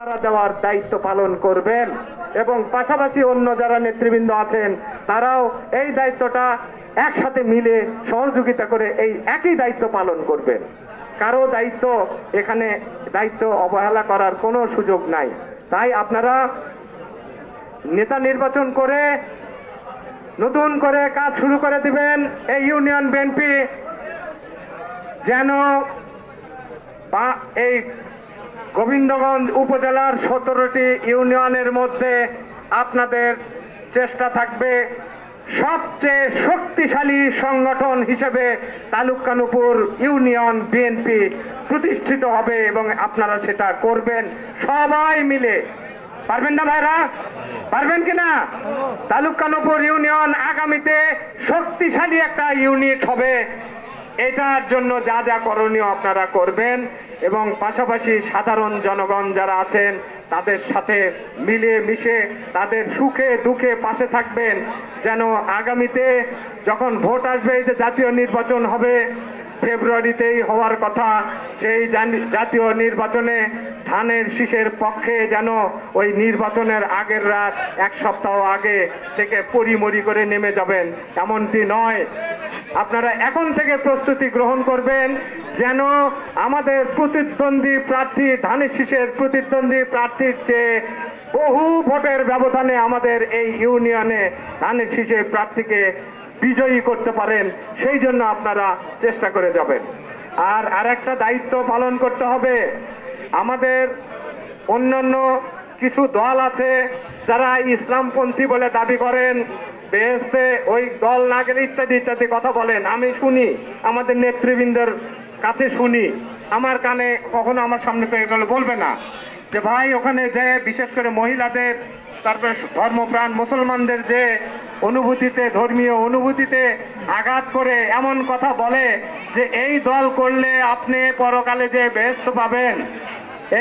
দেওয়ার দায়িত্ব পালন করবেন এবং পাশাপাশি অন্য যারা নেতৃবৃন্দ আছেন, তারাও এই দায়িত্বটা একসাথে মিলে সহযোগিতা করে এই একই দায়িত্ব পালন করবেন। কারও দায়িত্ব এখানে দায়িত্ব অবহেলা করার কোনো সুযোগ নাই। তাই আপনারা নেতা নির্বাচন করে নতুন করে কাজ শুরু করে দিবেন। এই ইউনিয়ন বিএনপি যেন এই গোবিন্দগঞ্জ উপজেলার সতেরোটি ইউনিয়নের মধ্যে আপনাদের চেষ্টা থাকবে সবচেয়ে শক্তিশালী সংগঠন হিসেবে তালুকানুপুর ইউনিয়ন বিএনপি প্রতিষ্ঠিত হবে এবং আপনারা সেটা করবেন। সবাই মিলে। পারবেন না ভাইরা? পারবেন কিনা? তালুকানুপুর ইউনিয়ন আগামীতে শক্তিশালী একটা ইউনিট হবে। এটার জন্য যা যা করণীয় আপনারা করবেন এবং পাশাপাশি সাধারণ জনগণ যারা আছেন, তাদের সাথে মিলে মিশে তাদের সুখে দুঃখে পাশে থাকবেন। যেন আগামীতে যখন ভোট আসবে, এই যে জাতীয় নির্বাচন হবে ফেব্রুয়ারিতেই হওয়ার কথা, সেই জাতীয় নির্বাচনে ধানের শীষের পক্ষে যেন ওই নির্বাচনের আগের রাত এক সপ্তাহ আগে থেকে পরিমরি করে নেমে যাবেন, এমনটি নয়। আপনারা এখন থেকে প্রস্তুতি গ্রহণ করবেন যেন আমাদের প্রতিদ্বন্দ্বী প্রার্থী, ধানের শীষের প্রতিদ্বন্দ্বী প্রার্থীর চেয়ে বহু ভোটের ব্যবধানে আমাদের এই ইউনিয়নে ধানের শীষের প্রার্থীকে বিজয়ী করতে পারেন, সেই জন্য আপনারা চেষ্টা করে যাবেন। আর আরেকটা দায়িত্ব পালন করতে হবে। আমাদের অন্যান্য কিছু দল আছে যারা ইসলামপন্থী বলে দাবি করেন। বেহেস্তে ওই দল না গেলে ইত্যাদি ইত্যাদি কথা বলেন। আমি শুনি, আমাদের নেতৃবৃন্দের কাছে শুনি। আমার কানে কখনো আমার সামনে পেয়ে বলবে না। যে ভাই, ওখানে যে বিশেষ করে মহিলাদের, তারপরে ধর্মপ্রাণ মুসলমানদের যে অনুভূতিতে, ধর্মীয় অনুভূতিতে আঘাত করে এমন কথা বলে যে, এই দল করলে আপনি পরকালে যে বেহেস্ত পাবেন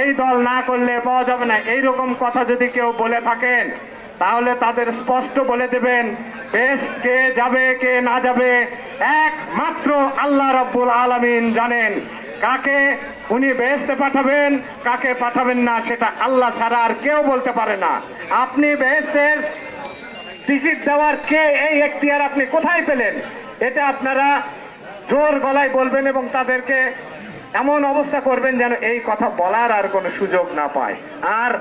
এই দল না করলে পাওয়া যাবে না। এইরকম কথা যদি কেউ বলে থাকেন, তাহলে তাদের স্পষ্ট বলে দেবেন, বেশ কে যাবে, কে না যাবে। একমাত্র আল্লাহ রব্বুল আলামিন জানেন কাকে উনি বেহেস্তে পাঠাবেন, কাকে পাঠাবেন না সেটা আল্লাহ ছাড়া আর কেউ বলতে পারে না। আপনি বেহেস্তের টিকিট দেওয়ার কে এই এখতিয়ার আপনি কোথায় পেলেন? এটা আপনারা জোর গলায় বলবেন এবং তাদেরকে এমন অবস্থা করবেন যেন এই কথা বলার আর কোনো সুযোগ না পায়। আর